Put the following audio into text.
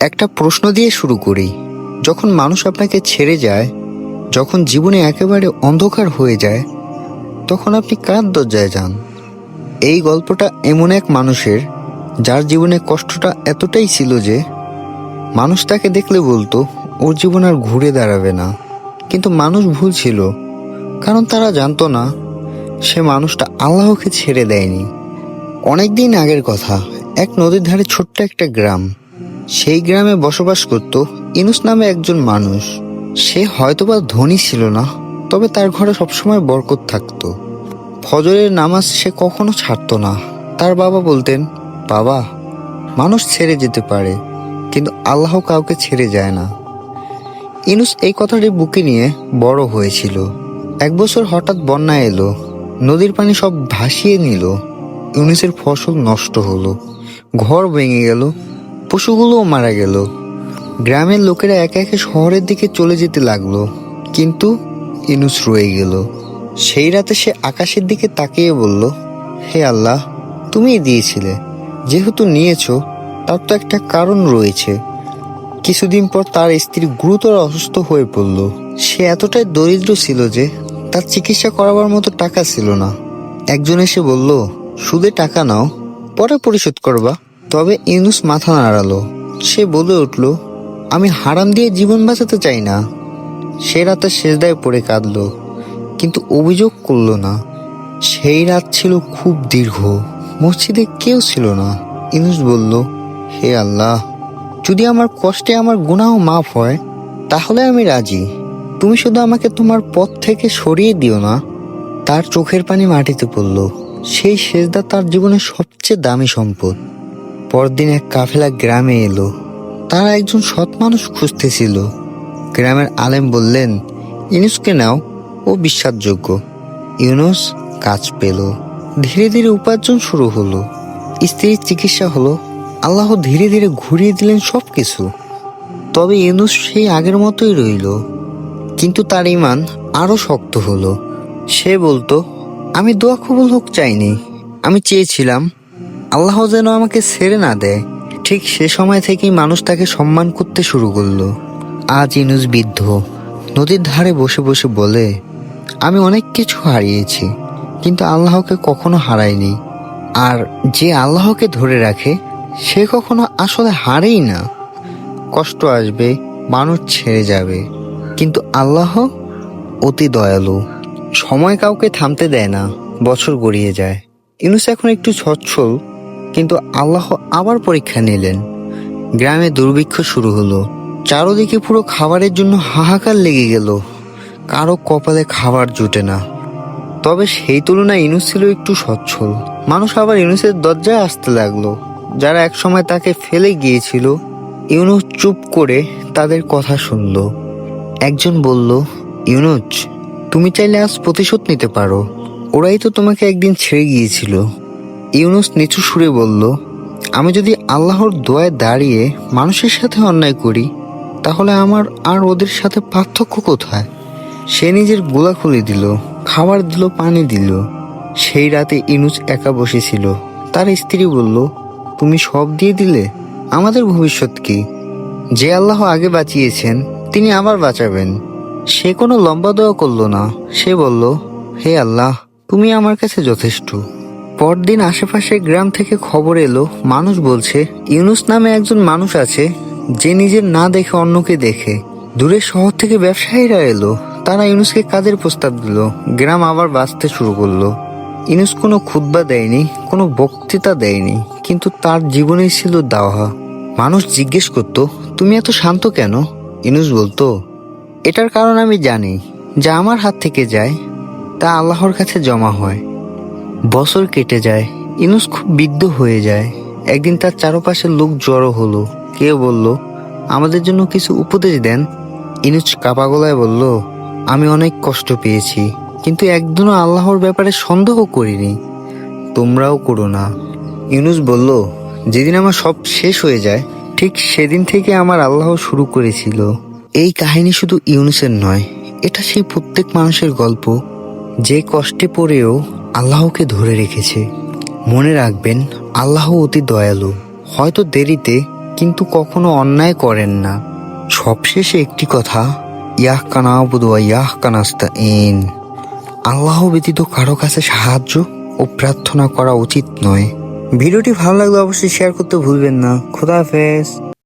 একটা প্রশ্ন দিয়ে শুরু করি। যখন মানুষ আপনাকে ছেড়ে যায়, যখন জীবনে একেবারে অন্ধকার হয়ে যায়, তখন আপনি কার দরজায় যান? এই গল্পটা এমন এক মানুষের, যার জীবনে কষ্টটা এতটাই ছিল যে, মানুষ তাকে দেখলে বলতো, ওর জীবন আর ঘুরে দাঁড়াবে না। কিন্তু মানুষ ভুল ছিল, কারণ তারা জানতো না, সে মানুষটা আল্লাহকে ছেড়ে দেয়নি। অনেক দিন আগের কথা, এক নদীর ধারে ছোট্ট একটা গ্রাম। সেই গ্রামে বসবাস করত ইনুস নামে একজন মানুষ। সে হয়তোবা ধনী ছিল না, তবে তার ঘরে সবসময় বরকত থাকতো। ফজরের নামাজ সে কখনো ছাড়তো না। তার বাবা বলতেন, বাবা, মানুষ ছেড়ে যেতে পারে, কিন্তু আল্লাহ কাউকে ছেড়ে যায় না। ইনুস এই কথাটি বুকে নিয়ে বড় হয়েছিল। এক বছর হঠাৎ বন্যা এলো, নদীর পানি সব ভাসিয়ে নিল। ইউনুসের ফসল নষ্ট হলো, ঘর ভেঙে গেল পশুগুলোও মারা গেল। গ্রামের লোকেরা একে একে শহরের দিকে চলে যেতে লাগল। কিন্তু ইনুস রয়ে গেল। সেই রাতে সে আকাশের দিকে তাকিয়ে বলল, হে আল্লাহ, তুমিই দিয়েছিলে। যেহেতু নিয়েছো, তার তো একটা কারণ রয়েছে। কিছুদিন পর তার স্ত্রী গুরুতর অসুস্থ হয়ে পড়ল। সে এতটাই দরিদ্র ছিল যে তার চিকিৎসা করাবার মতো টাকা ছিল না। একজন এসে বলল, সুদে টাকা নাও, পরে পরিশোধ করবা। তবে ইউনুস মাথা নাড়ালো। সে বলে উঠল, আমি হারাম দিয়ে জীবন বাঁচাতে চাই না। সে রাতে শেষদায় পড়ে কাঁদলো, কিন্তু অভিযোগ করল না। সেই রাত ছিল খুব দীর্ঘ, মসজিদে কেউ ছিল না। ইনুস বলল, হে আল্লাহ, যদি আমার কষ্টে আমার গুণাও মাফ হয়, তাহলে আমি রাজি। তুমি শুধু আমাকে তোমার পথ থেকে সরিয়ে দিও না। তার চোখের পানি মাটিতে পড়ল। সেই সেজদা তার জীবনের সবচেয়ে দামি সম্পদ। পরদিন এক কাফেলা গ্রামে এলো। তারা একজন সৎ মানুষ খুঁজতেছিল। গ্রামের আলেম বললেন, ইউনুসকে নাও, ও বিশ্বাসযোগ্য। ইউনুস কাজ পেল। ধীরে ধীরে উপার্জন শুরু হলো। স্ত্রীর চিকিৎসা হলো। আল্লাহ ধীরে ধীরে ঘুরিয়ে দিলেন সব কিছু তবে ইউনুস সেই আগের মতোই রইল। কিন্তু তার ইমান আরও শক্ত হলো। সে বলতো, আমি দোয়া কবুল হোক চাইনি। আমি চেয়েছিলাম আল্লাহ যেন আমাকে ছেড়ে না দেয়। ঠিক সে সময় থেকেই মানুষ তাকে সম্মান করতে শুরু করল। আজ ইনুস বৃদ্ধ নদীর ধারে বসে বসে বলে, আমি অনেক কিছু হারিয়েছি, কিন্তু আল্লাহকে কখনো হারাইনি। আর যে আল্লাহকে ধরে রাখে, সে কখনো আসলে হারেই না। কষ্ট আসবে, মানুষ ছেড়ে যাবে। কিন্তু আল্লাহ অতি দয়ালু, সময় কাউকে থামতে দেয় না, বছর গড়িয়ে যায়। ইউনুস এখন একটু সচ্ছল কিন্তু আল্লাহ আবার পরীক্ষা নিলেন। গ্রামে দুর্ভিক্ষ শুরু হলো। চারোদিকে পুরো খাবারের জন্য হাহাকার লেগে গেল। কারও কপালে খাবার জুটে না। তবে সেই তুলনায় ইনুস ছিল একটু সচ্ছল। মানুষ আবার ইউনুসের দরজায় আসতে লাগল। যারা একসময় তাকে ফেলে গিয়েছিল, ইউনুস চুপ করে তাদের কথা শুনল। একজন বলল, ইউনুস, তুমি চাইলে আজ প্রতিশোধ নিতে পারো। ওরাই তো তোমাকে একদিন ছেড়ে গিয়েছিল। ইউনুস নিচু সুরে বলল, আমি যদি আল্লাহর দোয়ায় দাঁড়িয়ে মানুষের সাথে অন্যায় করি, তাহলে আমার আর ওদের সাথে পার্থক্য কোথায়? সে নিজের গোলা খুলে দিল, খাবার দিল, পানি দিল। সেই রাতে ইনুস একা বসেছিল। তার স্ত্রী বলল, তুমি সব দিয়ে দিলে? আমাদের ভবিষ্যৎ কি? যে আল্লাহ আগে বাঁচিয়েছেন, তিনি আবার বাঁচাবেন। সে কোনো লম্বা দোয়া করল না। সে বলল, হে আল্লাহ, তুমি আমার কাছে যথেষ্ট। পরদিন আশেপাশে গ্রাম থেকে খবর এলো, মানুষ বলছে, ইউনুস নামে একজন মানুষ আছে, যে নিজের না দেখে অন্যকে দেখে। দূরে শহর থেকে ব্যবসায়ীরা এলো, তারা ইউনুসকে কাজের প্রস্তাব দিল? গ্রাম আবার বাঁচতে শুরু করল। ইনুস কোনো খুদ্া দেয়নি, কোনো বক্তৃতা দেয়নি, কিন্তু তার জীবনেই ছিল দাওয়া। মানুষ জিজ্ঞেস করতো, তুমি এত শান্ত কেন? ইনুস বলতো, এটার কারণ আমি জানি, যা আমার হাত থেকে যায়, তা আল্লাহর কাছে জমা হয়। বছর কেটে যায়, ইনুস খুব বিদ্ধ হয়ে যায়। একদিন তার চারপাশের লোক জড়ো হলো। কেউ বলল, আমাদের জন্য কিছু উপদেশ দেন। ইনুস কাপা গলায় বলল, আমি অনেক কষ্ট পেয়েছি, কিন্তু একদিনও আল্লাহর ব্যাপারে সন্দেহ করিনি। তোমরাও করো না। ইউনুস বলল, যেদিন আমার সব শেষ হয়ে যায়, ঠিক সেদিন থেকে আমার আল্লাহ শুরু করেছিল। এই কাহিনী শুধু ইউনুসের নয়, এটা সেই প্রত্যেক মানুষের গল্প। যে কষ্টে পড়েও আল্লাহকে ধরে রেখেছে। মনে রাখবেন, আল্লাহ অতি দয়ালু। হয়তো দেরিতে, কিন্তু কখনো অন্যায় করেন না। সবশেষে একটি কথা ইয়াহ কানা বুধুয়া ইয়াহ কানাস্তা ইন আল্লাহ ব্যতীত কারও কাছে সাহায্য ও প্রার্থনা করা উচিত নয়। ভিডিওটি ভালো লাগলে অবশ্যই শেয়ার করতে ভুলবেন না। খোদা হাফেজ।